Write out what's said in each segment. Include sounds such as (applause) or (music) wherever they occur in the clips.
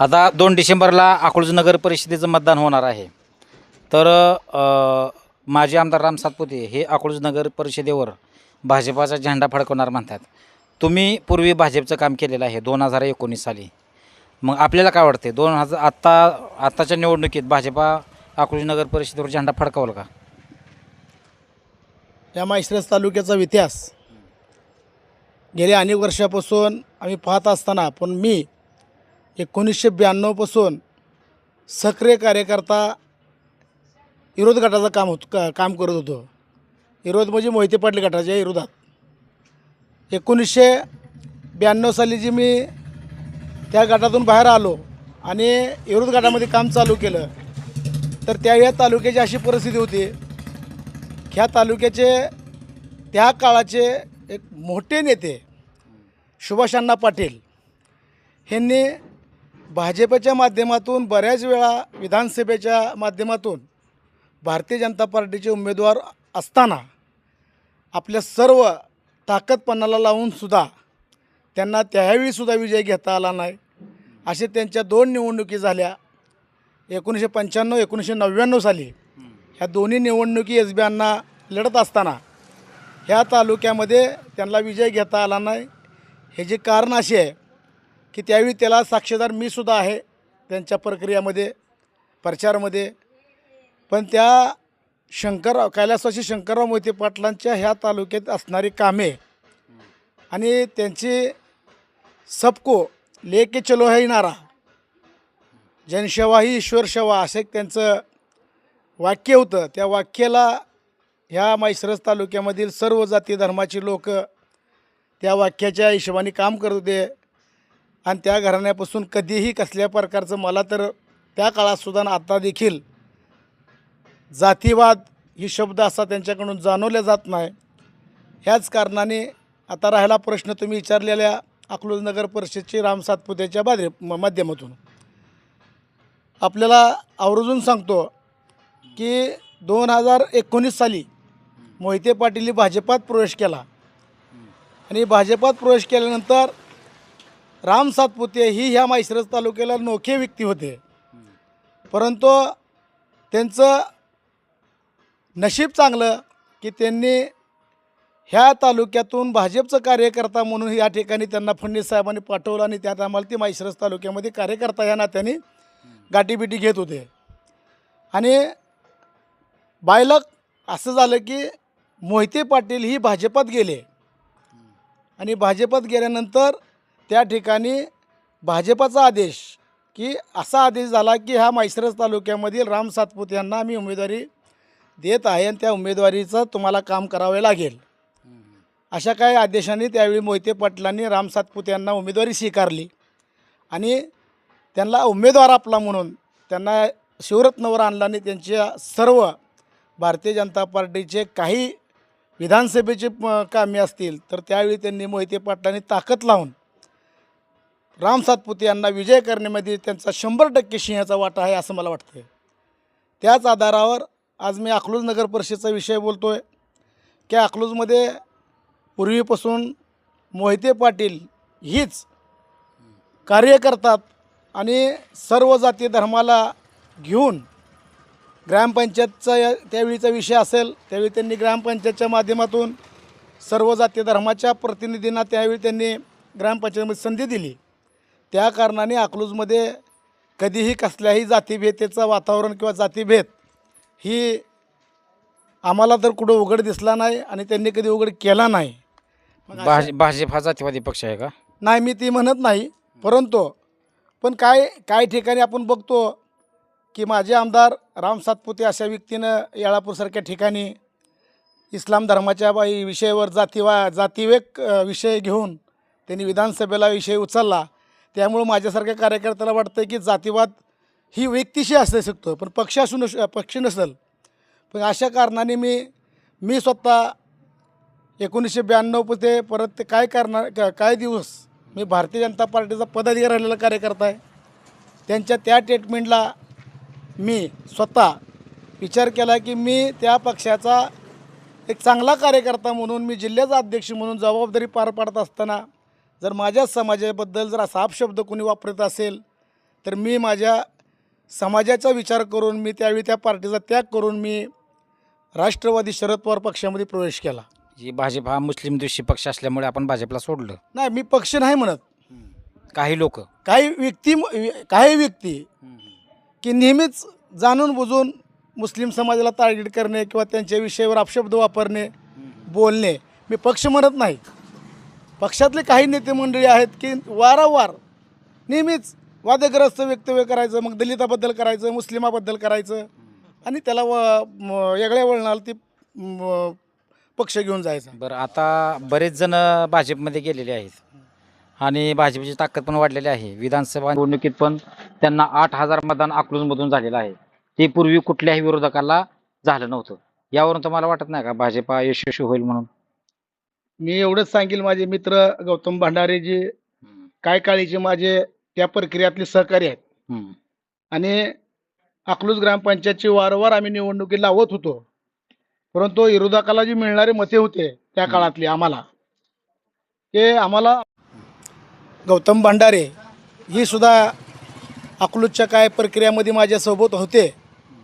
आता दोन डिसेंबरला अकलूज नगर परिषदेचं मतदान होणार आहे. तर माजी आमदार राम सातपुते हे अकलूज नगर परिषदेवर भाजपाचा झेंडा फडकवणार म्हणतात. तुम्ही पूर्वी भाजपचं काम केलेलं आहे दोन हजार एकोणीस साली. मग आपल्याला काय वाटते दोन हजार आत्ता आत्ताच्या निवडणुकीत भाजपा अकलूज नगर परिषदेवर झेंडा फडकावला का? या माळशिरस तालुक्याचा इतिहास. गेल्या अनेक वर्षापासून आम्ही पाहत असताना पण मी एकोणीसशे ब्याण्णवपासून सक्रिय कार्यकर्ता विरोध गटाचं काम होत का काम करत होतो. विरोध म्हणजे मोहिते पाटील गटाच्या विरोधात. एकोणीसशे ब्याण्णव साली जी मी त्या गटातून बाहेर आलो आणि विरोध गटामध्ये काम चालू केलं तर त्यावेळी तालुक्याची अशी परिस्थिती होती ह्या तालुक्याचे त्या काळाचे एक मोठे नेते सुभाषांना पाटील ह्यांनी भाजपच्या माध्यमातून बऱ्याच वेळा विधानसभेच्या माध्यमातून भारतीय जनता पार्टीचे उमेदवार असताना आपल्या सर्व ताकदपणाला लावूनसुद्धा त्यांना त्यावेळीसुद्धा विजय घेता आला नाही. असे त्यांच्या दोन निवडणुकी झाल्या. एकोणीसशे पंच्याण्णव एकोणीसशे नव्याण्णव साली ह्या दोन्ही निवडणुकी एस बी यांना लढत असताना ह्या तालुक्यामध्ये त्यांना विजय घेता आला नाही. हे जे कारण असे आहे की त्यावेळी त्याला साक्षीदार मीसुद्धा आहे त्यांच्या प्रक्रियामध्ये प्रचारामध्ये. पण त्या शंकरराव कैलासवासी शंकरराव मोहिते पाटलांच्या ह्या तालुक्यात असणारी कामे आणि त्यांची सबको लेके चलो है नारा जनसेवा ही ईश्वर सेवा असे त्यांचं वाक्य होतं. त्या वाक्याला ह्या म्हैसरस तालुक्यामधील सर्व जाती धर्माची लोक त्या वाक्याच्या हिशोबाने काम करत होते. आणि त्या घराण्यापासून कधीही कसल्या प्रकारचं मला तर त्या काळातसुद्धा आता देखील जातीवाद ही शब्द असा त्यांच्याकडून जाणवल्या जात नाही. ह्याच कारणाने आता राहिला प्रश्न तुम्ही विचारलेल्या अकलूज नगर परिषदची राम सातपुतेच्या बादे माध्यमातून. आपल्याला आवर्जून सांगतो की दोन हजार एकोणीस साली मोहिते पाटील भाजपात प्रवेश केला. आणि भाजपात प्रवेश केल्यानंतर राम सातपुते ही ह्या माळशिरस तालुक्याला नोखे व्यक्ती होते. परंतु त्यांचं नशीब चांगलं की त्यांनी ह्या तालुक्यातून भाजपचं कार्यकर्ता म्हणून या ठिकाणी त्यांना फडणवीस साहेबांनी पाठवलं आणि त्यात आम्हाला ती माळशिरस तालुक्यामध्ये कार्यकर्ता या नात्याने गाठीबिटी घेत होते. आणि बायलक असं झालं की मोहिते पाटील ही भाजपात गेले. आणि भाजपात गेल्यानंतर त्या ठिकाणी भाजपाचा आदेश की असा आदेश झाला की ह्या म्हैसरस तालुक्यामधील राम सातपूत यांना आम्ही उमेदवारी देत आहे आणि त्या उमेदवारीचं तुम्हाला काम करावे लागेल. अशा काही आदेशाने त्यावेळी मोहिते पाटलांनी राम सातपूत यांना उमेदवारी स्वीकारली. आणि त्यांना उमेदवार आपला म्हणून त्यांना शिवरत्नवर आणला आणि त्यांच्या सर्व भारतीय जनता पार्टीचे काही विधानसभेचे कामे असतील तर त्यावेळी त्यांनी मोहिते पाटलांनी ताकद लावून राम सातपुते यांना विजय करण्यामध्ये त्यांचा शंभर टक्के सिंहाचा वाटा आहे असं मला वाटतं त्याच आधारावर आज मी अकलूज नगर परिषदेचा विषय बोलतो आहे की अकलूजमध्ये पूर्वीपासून मोहिते पाटील हीच कार्य करतात आणि सर्व जाती धर्माला घेऊन ग्रामपंचायतचा या त्यावेळीचा विषय असेल त्यावेळी त्यांनी ग्रामपंचायतच्या माध्यमातून सर्व जाती धर्माच्या प्रतिनिधींना त्यावेळी त्यांनी ग्रामपंचायतीमध्ये संधी दिली. त्या कारणाने अकलूजमध्ये कधीही कसल्याही जातीभेदेचं वातावरण किंवा जातीभेद ही आम्हाला तर कुठं उघड दिसला नाही आणि त्यांनी कधी उघड केला नाही. भाज भाजप हा जातीवादी पक्ष आहे का? नाही मी ती म्हणत नाही परंतु पण काय काही ठिकाणी आपण बघतो की माझे आमदार राम सातपुते अशा व्यक्तीनं येळापूरसारख्या ठिकाणी इस्लाम धर्माच्या बाई विषयावर जातीवा जातीवेक विषय घेऊन त्यांनी विधानसभेला विषय उचलला. त्यामुळं माझ्यासारख्या कार्यकर्त्याला वाटतं की जातीवाद ही व्यक्तीशी असू शकतो पण पक्ष असू नस पक्ष नसेल. पण अशा कारणाने मी मी स्वतः एकोणीसशे ब्याण्णव ते परत ते काय करणार काय दिवस मी भारतीय जनता पार्टीचा पदाधिकारी राहिलेला कार्यकर्ता आहे. त्यांच्या त्या ट्रीटमेंटला मी स्वतः विचार केला की मी त्या पक्षाचा एक चांगला कार्यकर्ता म्हणून मी जिल्ह्याचा अध्यक्ष म्हणून जबाबदारी पार पाडत असताना जर माझ्याच समाजाबद्दल जर असा अपशब्द कोणी वापरत असेल तर मी माझ्या समाजाचा विचार करून मी त्यावेळी त्या पार्टीचा त्याग करून मी राष्ट्रवादी शरद पवार पक्षामध्ये प्रवेश केला. जी भाजप हा मुस्लिम द्वेषी पक्ष असल्यामुळे आपण भाजपला सोडलं. नाही मी पक्ष नाही म्हणत. काही लोक. काही व्यक्ती काही व्यक्ती की नेहमीच जाणून बुजून मुस्लिम समाजाला टार्गेट करणे किंवा त्यांच्या विषयावर अपशब्द वापरणे बोलणे मी पक्ष म्हणत नाही. पक्षातले काही नेते मंडळी आहेत की वारंवार नेहमीच वादग्रस्त वक्तव्य करायचं मग दलिताबद्दल करायचं मुस्लिमाबद्दल करायचं आणि त्याला व वेगळ्या वळणाला ती पक्ष घेऊन जायचं. बरं आता बरेच जण भाजपमध्ये गेलेले आहेत आणि भाजपची ताकद पण वाढलेली आहे. विधानसभा निवडणुकीत पण त्यांना आठ हजार मतदान अकलूजमधून झालेलं आहे. ते पूर्वी कुठल्याही विरोधकाला झालं नव्हतं. यावरून तुम्हाला वाटत नाही का भाजपा यशस्वी होईल म्हणून? मी एवढंच सांगेल माझे मित्र गौतम भांडारे जे काय काळीचे माझे त्या प्रक्रियातले सहकारी आहेत. आणि अकलूज ग्रामपंचायतची वारंवार आम्ही निवडणुकी लावत होतो. परंतु विरोधकाला जी मिळणारे मते होते त्या. काळातली आम्हाला ते आम्हाला गौतम भांडारे ही सुद्धा अकलूजच्या काय प्रक्रियामध्ये माझ्यासोबत होते.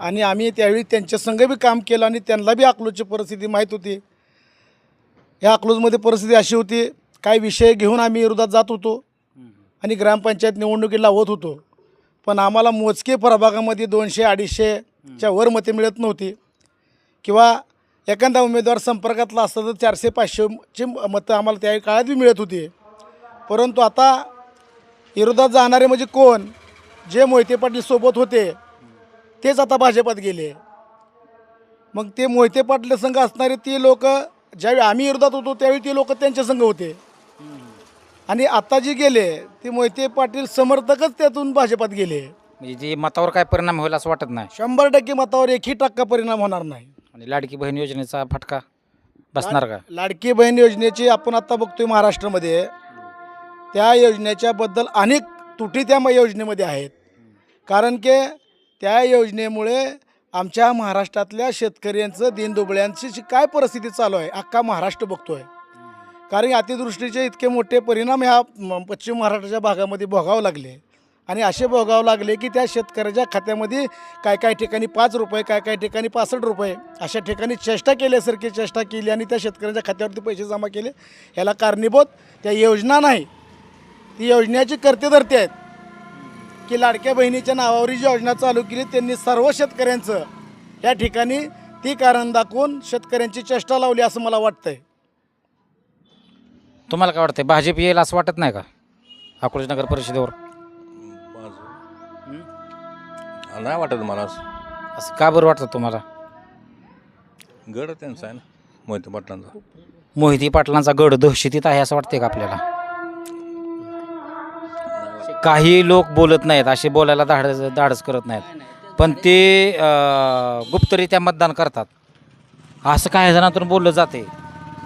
आणि आम्ही त्यावेळी त्यांच्या संघ बी काम केलं आणि त्यांना बी अकलूजची परिस्थिती माहीत होती. या अकलूजमध्ये परिस्थिती अशी होती काही विषय घेऊन आम्ही विरोधात जात होतो आणि ग्रामपंचायत निवडणुकी लावत होतो. पण आम्हाला मोजके प्रभागामध्ये दोनशे अडीचशेच्या वर मते मिळत नव्हती. किंवा एखादा उमेदवार संपर्कातला असता तर चारशे पाचशेची मतं आम्हाला त्या काळात बी मिळत होती. परंतु आता विरोधात जाणारे म्हणजे कोण? जे मोहिते पाटील सोबत होते तेच आता भाजपात गेले. मग ते मोहिते पाटील संघ असणारे ती लोक ज्यावेळी आम्ही विरोधात होतो त्यावेळी ते लोक त्यांच्या संघ होते. आणि आता जे गेले ते मोहिते पाटील समर्थकच त्यातून भाजपात गेले. म्हणजे जे मतावर काय परिणाम होईल असं वाटत नाही? शंभर टक्के मतावर एकही टक्का परिणाम होणार नाही. आणि लाडकी बहीण योजनेचा फटका बसणार का? लाडकी बहीण योजनेची आपण आता बघतोय महाराष्ट्रामध्ये. त्या योजनेच्या बद्दल अनेक त्रुटी त्या योजनेमध्ये आहेत. कारण की त्या योजनेमुळे आमच्या महाराष्ट्रातल्या शेतकऱ्यांचं दिनदुबळ्यांची काय परिस्थिती चालू आहे अख्खा महाराष्ट्र बघतोय. कारण अतिदृष्टीचे इतके मोठे परिणाम ह्या पश्चिम महाराष्ट्राच्या भागामध्ये भोगावं लागले. आणि असे भोगावं लागले की त्या शेतकऱ्याच्या खात्यामध्ये काय काय ठिकाणी पाच रुपये काय काय ठिकाणी पासष्ट रुपये अशा ठिकाणी चेष्टा केल्यासारखी चेष्टा केली आणि त्या शेतकऱ्याच्या खात्यावरती पैसे जमा केले. ह्याला कारणीभूत त्या योजना नाही. ती योजनेची कर्तेधर्ते आहेत. की लाडक्या बहिणीच्या नावावर जी योजना चालू केली. त्यांनी सर्व शेतकऱ्यांचं या ठिकाणी ती कारण दाखवून शेतकऱ्यांची चेष्टा लावली असं मला वाटतंय. तुम्हाला काय वाटतंय? भाजप येईल असं वाटत नाही का? अकोला नगर परिषदेवर. नाही वाटत मला असं. असं का बरं वाटतं तुम्हाला? गड त्यांचा आहे ना मोहिते पाटलांचा. मोहिती पाटलांचा गड दहशतीत आहे असं वाटतंय का आपल्याला? काही लोक बोलत नाहीत असे बोलायला धाडस धाडस करत नाहीत. पण ते अं, गुप्तरित्या मतदान करतात. असं काही जणांतून बोललं जाते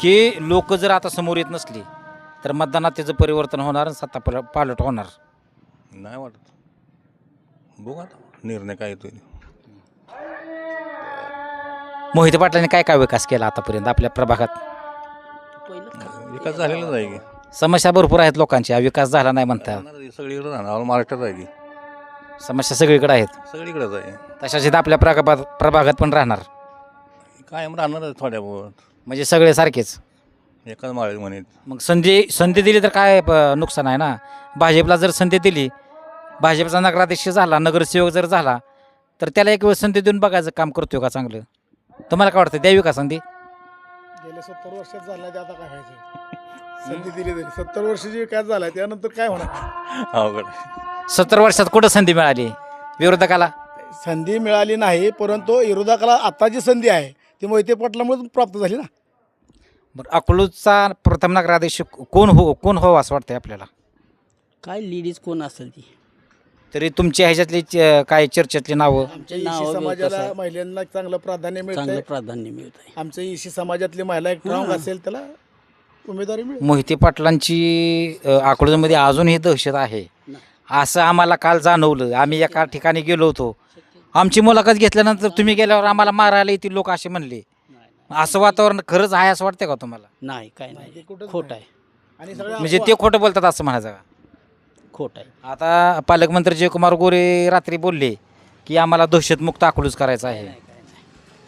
की लोक जर आता समोर येत नसली तर मतदानात त्याचं परिवर्तन होणार आणि सत्ता पल पालट होणार. नाही वाटत. बघू आता. निर्णय काय येतोय मोहिते पाटलांनी काय काय विकास केला आतापर्यंत आपल्या प्रभागात? विकास झालेलाच आहे की. समस्या भरपूर आहेत लोकांच्या विकास झाला नाही आहे, सगळीकडे राहणार महाराष्ट्रात आहे की समस्या सगळीकडे आहेत. सगळीकडेच आहे. तशाच इथं आपल्या प्रभागात प्रभागात पण राहणार. कायम राहणार थोड्या बहुत. म्हणजे सगळे सारखेच. एकाच माळे म्हणेल मग संधी संधी दिली तर काय प- नुकसान आहे ना? भाजपला जर संधी दिली भाजपचा नगराध्यक्ष झाला नगरसेवक जर झाला तर त्याला एक वेळ संधी देऊन बघायचं काम करतोय का चांगलं? तुम्हाला काय वाटतं द्यावी का संधी? गेल्या सत्तर वर्षात झाला ते आता काय व्हायचं? संधी दिली तरी सत्तर वर्षाची विकास झाला त्यानंतर काय होणार? अवघड. सत्तर वर्षात कुठं संधी मिळाली? विरोधकाला? संधी मिळाली नाही परंतु विरोधकाला आता जी संधी आहे ती मोहिते पाटलामुळे प्राप्त झाली ना. बरं अकलूजचा प्रथम नगराध्यक्ष कोण हो कोण हो असं वाटतंय आपल्याला? काय लेडीज कोण असेल ती? तरी तुमच्या ह्याच्यातली च- काय चर्चेतली नावं? आमच्या कसं समाजाला आहे? महिलांना चांगलं प्राधान्य चांगलं मिळतं प्राधान्य मिळत आहे आमच्या इशी समाजातली महिला एक. असेल त्याला उमेदवारी मिळेल. मोहिते पाटलांची अ, अकलूजमध्ये अजूनही दहशत आहे. असं आम्हाला काल जाणवलं. आम्ही एका ठिकाणी गेलो होतो. आमची मुलाखत घेतल्यानंतर तुम्ही गेल्यावर आम्हाला मारायला येतील लोक असे म्हणले. असं वातावरण खरंच आहे असं वाटतंय का तुम्हाला? नाही काय नाही, खोट. आहे. आणि म्हणजे ते. खोटं बोलतात असं म्हणायचं का? खोट आहे. आता पालकमंत्री जयकुमार गोरे रात्री बोलले की आम्हाला दहशतमुक्त अकलूज करायचं आहे.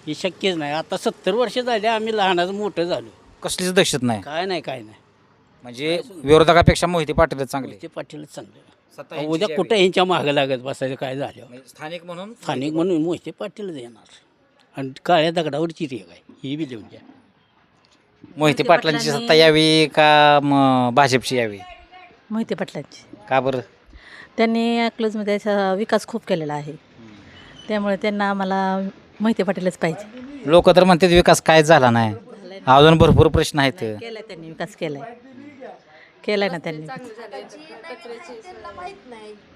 हे शक्यच नाही. आता सत्तर वर्ष झाले आम्ही लहानाचं मोठं झालो. कसलीच दहशत नाही. काय नाही काय नाही. म्हणजे विरोधकापेक्षा मोहिते पाटीलच चांगले. ते पाटीलच चांगले. उद्या जी कुठं यांच्या मागं लागत बसायचं काय झालं? म्हणजे स्थानिक म्हणून स्थानिक म्हणून मोहिते पाटीलच येणार. आणि काळ्या दगडावरची रेग आहे ही बी लिहून घ्या मोहिते पाटलांची सत्ता यावी का म, भाजपची यावी? मोहिते पाटलांची. का बरं? त्यांनी अकलूजमध्ये असा विकास खूप केलेला आहे. त्यामुळे त्यांना आम्हाला मोहिते पाटीलच पाहिजे. लोक तर म्हणतात विकास काय झाला नाही. अजून भरपूर प्रश्न आहेत. केलाय त्यांनी विकास केलाय. केलाय ना त्यांनी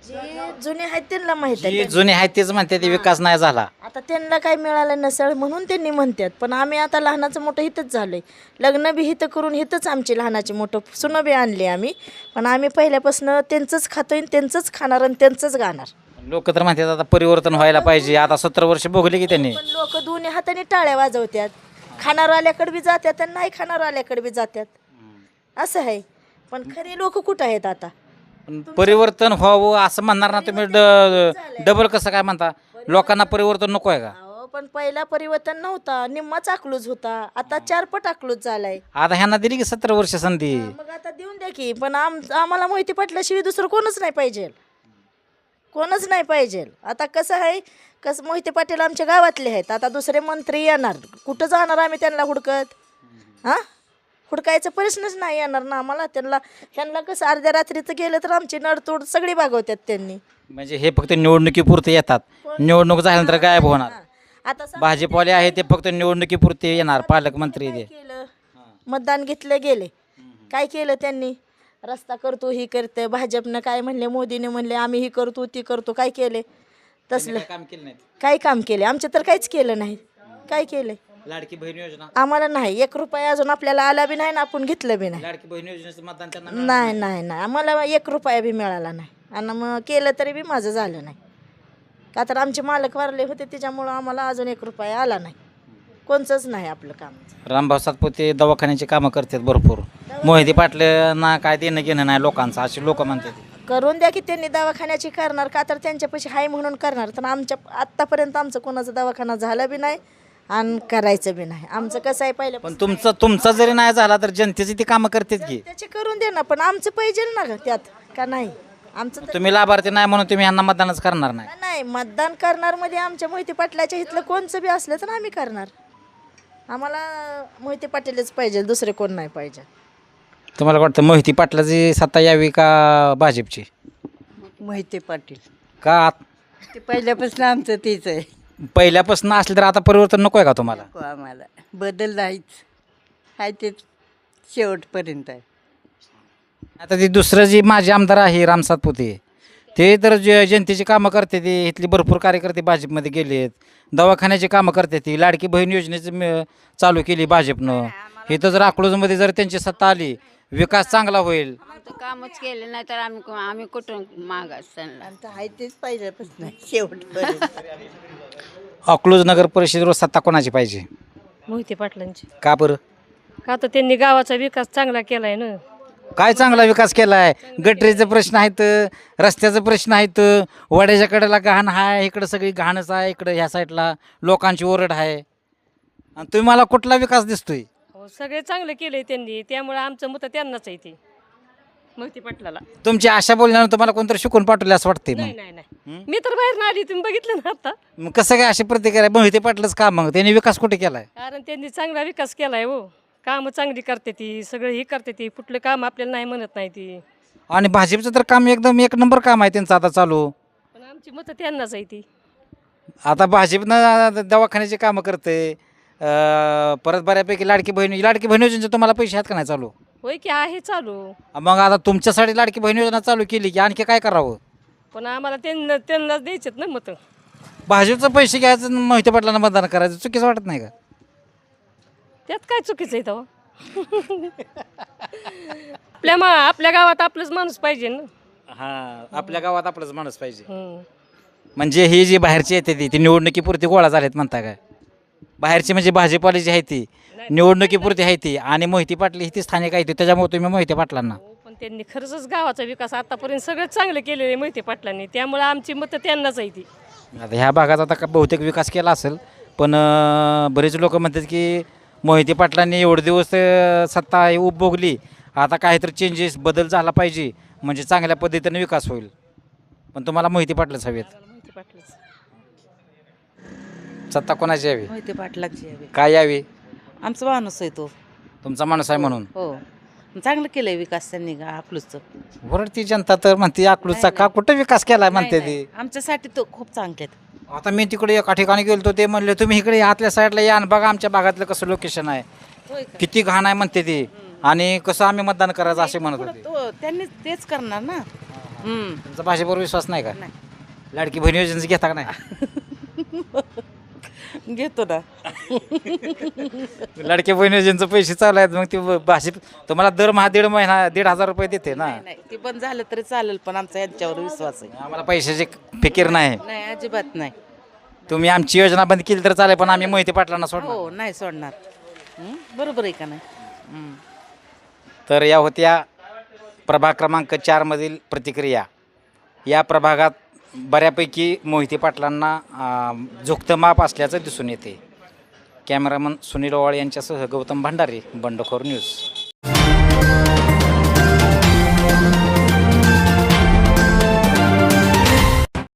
जे जुने आहेत त्यांना माहीत आहे जे जुने आहेत तेच म्हणतात ते विकास नाही झाला. आता त्यांना काय मिळालं नसेल म्हणून त्यांनी म्हणतात पण आम्ही आता लहानाचं मोठं हितच झालोय. लग्न बी हितं करून हितच आमची लहानाची मोठं सुनं बी आणली आम्ही पण आम्ही पहिल्यापासून त्यांचंच खातोय आणि त्यांचंच खाणार आणि त्यांचंच गाणार. लोक तर म्हणतात आता परिवर्तन व्हायला पाहिजे. आता सत्तर वर्ष भोगले की त्यांनी. पण लोक दोन्ही हाताने टाळ्या वाजवतात खाणार आल्याकडे बी जातात आणि नाही खाणार आल्याकडे बी जातात असं आहे. पण खरे लोक कुठं आहेत आता? पण परिवर्तन व्हावं असं म्हणणार ना तुम्ही. ड- डबल कसं काय म्हणता? लोकांना परिवर्तन नको आहे का? अहो, पण पहिला परिवर्तन नव्हता. निम्माच अकलूज होता. आता चार पट अकलूज झालाय. आता ह्यांना दिली की सत्तर वर्ष संधी? मग आता देऊन द्या की. पण आम आम्हाला माहिती पटल्याशिवाय दुसरं कोणच नाही पाहिजे. कोणच नाही पाहिजे. आता कसं आहे कसं मोहिते पाटील आमच्या गावातले आहेत. आता दुसरे मंत्री येणार. कुठं जाणार आम्ही त्यांना हुडकत? हां? हुडकायचा प्रश्नच नाही येणार ना आम्हाला. त्यांना ह्यांना कसं अर्ध्या रात्रीचं गेलं तर आमची नडतोड सगळी भागवतात त्यांनी. म्हणजे हे फक्त निवडणुकीपुरते येतात. निवडणूक झाल्यानंतर गायब होणार. आता भाजपवाले आहे ते फक्त निवडणुकीपुरते येणार पालकमंत्री काय ते. केलं? मतदान घेतलं गेले. काय केलं त्यांनी? रस्ता करतो ही करते. भाजपनं काय म्हणले मोदीने म्हणले आम्ही ही करतो ती करतो काय केले? तसलं. काम केलं नाही काय काम केले. आमचं तर काहीच केलं नाही. काय केलं? लाडकी बहीण योजना? आम्हाला नाही. एक रुपया अजून आपल्याला आला बी नाही ना आपण घेतलं बी नाही. लाडकी बहीण योजनेचं मतदान त्यांना नाही. नाही नाही. आम्हाला एक रुपया बी मिळाला नाही. आणि मग केलं तरी बी माझं झालं नाही. का तर आमचे मालक वारले होते त्याच्यामुळं आम्हाला अजून एक रुपया आला नाही. कोणचंच नाही आपलं काम. रामभाऊ सातपुते दवाखान्याची कामं करतात भरपूर. मोहिते पाटलांना काय देणं घेणं नाही लोकांचं असे लोक म्हणतात. करून द्या की त्यांनी दवाखान्याची करणार का? तर त्यांच्यापाशी हाय म्हणून करणार. तर आमच्या आत्तापर्यंत आमचं कोणाचा दवाखाना झाला बी नाही आणि करायचं बी नाही. आमचं कसं आहे पहिलं पण तुमचं तुमचा जरी नाही झाला तर जनतेची ती कामं करतात की. त्याचे करून दे ना पण आमचं पाहिजे ना ग त्यात का नाही? आमचं तर तुम्ही लाभार्थी नाही म्हणून तुम्ही यांना मतदानच करणार नाही. नाही मतदान करणार मध्ये आमच्या मोहिते पाटलाच्या इथलं कोणचं बी असलं तर आम्ही करणार. आम्हाला मोहिते पाटीलच पाहिजे दुसरे कोण नाही पाहिजे. तुम्हाला वाटतं मोहिती पाटलाची सत्ता यावी का भाजपची? मोहिते पाटील. का ते पहिल्यापासून आमचं तेच आहे. पहिल्यापासून असलं तर आता परिवर्तन नको आहे का तुम्हाला? नको आम्हाला. बदल नाहीच. आहे तेच शेवटपर्यंत आहे. आता ते दुसरं जे माझे आमदार आहे राम सातपुते ते तर जे जनतेची कामं करते ते इथले भरपूर कार्यकर्ते भाजपमध्ये गेलेत. दवाखान्याची कामं करते ती लाडकी बहीण योजनेची म- चालू केली भाजपनं. इथं जर अकलूजमध्ये जर त्यांची सत्ता आली विकास चांगला होईल. आमचं कामच केलं नाही तर आम्ही आम्ही कुठून मागास त्यांना? आमचं आहे तेच पहिल्यापासून आहे शेवटपर्यंत. अकलूज नगर परिषदेवर सत्ता कोणाची पाहिजे? मोहिते पाटलांची. का बरं? का तर त्यांनी गावाचा विकास चांगला केलाय ना. काय चांगला विकास केला आहे गटरीचे प्रश्न आहेत रस्त्याचे प्रश्न आहेत वड्याच्या कडेला घाण आहे इकडं सगळी घाणच आहे इकडं ह्या साईडला लोकांची ओरड आहे. आणि तुम्ही मला कुठला विकास दिसतोय? सगळे चांगलं केलंय त्यांनी त्यामुळे आमचं मत त्यांनाच आहे ते. मोहिते पाटलाला. तुमची आशा बोलण्यानं तुम्हाला कोणतरी शिकून पाठवले असं वाटतंय नाही मग नाही. नाही मी तर बाहेर आली तुम्ही बघितलं ना आता. मग कसं काय अशी प्रतिक्रिया मोहिते पाटलंच का मग? त्यांनी विकास कुठे केलाय? कारण त्यांनी चांगला विकास केलाय हो. कामं चांगली करते ती सगळं हे करते ती कुठलं काम आपल्याला नाही म्हणत नाही ती. आणि भाजपचं तर काम एकदम एक नंबर काम आहे त्यांचं आता चालू. पण आमची मतं त्यांनाच आहे ती. आता भाजपनं दवाखान्याची कामं करते अं, परत बऱ्यापैकी लाडकी बहीण लाडकी बहीण योजनेचे तुम्हाला पैसे आहेत का नाही चालू? होय की आहे चालू. मग आता तुमच्यासाठी लाडकी बहीण योजना चालू केली की आणखी काय करावं? पण आम्हाला त्यांना त्यांनाच द्यायचेत ना मतं. भाजपचं पैसे घ्यायचं आणि मोहिते पाटलांना मतदान करायचं चुकीचं वाटत नाही का? त्यात काय चुकीचं आहे तेव्हा? (laughs) आपल्या मा आपल्या गावात आपलंच माणूस पाहिजे ना. हां आपल्या गावात आपलंच माणूस पाहिजे. हम्म. म्हणजे ही जी बाहेरची येते ती ती निवडणुकीपुरती गोळा झालेत म्हणता काय? बाहेरची म्हणजे भाजपवाली जी आहे ती निवडणुकीपुरती आहे ती आणि मोहिती पाटील ही ती स्थानिक आहे ती त्याच्यामुळे तुम्ही मोहिते पाटलांना. हो, पण त्यांनी खरंच गावाचा विकास आतापर्यंत सगळं चांगलं केलेलं आहे मोहिते पाटलांनी. त्यामुळे आमची मतं त्यांनाच आहे ती. आता ह्या भागात आता का बहुतेक विकास केला असेल पण अं, बरेच लोक म्हणतात की मोहिते पाटलांनी एवढे दिवस अं, सत्ता उपभोगली. आता काहीतरी चेंजेस बदल झाला पाहिजे. म्हणजे चांगल्या पद्धतीने विकास होईल. पण तुम्हाला मोहिते पाटलंच हवेत. मोहिते पाटलाच. सत्ता कोणाची यावी? मोहिते पाटलाची काय यावी? आमचा माणूस आहे तो. तुमचा माणूस आहे म्हणून? हो. चांगलं केलंय विकास त्यांनी अकलूजचं वरती जनता तर म्हणते अकलूजचा का कुठं विकास केलाय म्हणते ती? आमच्यासाठी तो खूप चांगले आहेत. आता मी तिकडे एका ठिकाणी गेलतो ते म्हणले तुम्ही इकडे आतल्या साईडला या आणि बघा आमच्या भागातलं कसं लोकेशन आहे. किती घाण आहे म्हणते ती. आणि कसं आम्ही मतदान करायचं असे म्हणत होते. तो त्यांनी तेच करणार ना. हम्म. तुमचा भाषेवर विश्वास नाही का? नाही. लाडकी बहिणी योजनेचं घेता का नाही? (laughs) घेतो ना. (laughs) लाडकी बहिणी योजनेचं पैसे चालू आहेत मग ते भाषे तुम्हाला दरमहा दीड महिना दीड हजार रुपये देते ना. नाही ते बंद झालं तरी चालेल पण आमचा यांच्यावर विश्वास आहे. आम्हाला पैशाची फिकीर नाही. नाही अजिबात नाही. तुम्ही आमची योजना बंद केली तर चालेल पण आम्ही मोहिते पाटलांना सोडणार. हो नाही सोडणार. बरोबर आहे का नाही. तर या होत्या प्रभाग क्रमांक चारमधील प्रतिक्रिया. या प्रभागात बऱ्यापैकी मोहिते पाटलांना झुकतं माप असल्याचं दिसून येते. कॅमेरामन सुनील ओवाळ यांच्यासह गौतम भंडारे बंडखोर न्यूज.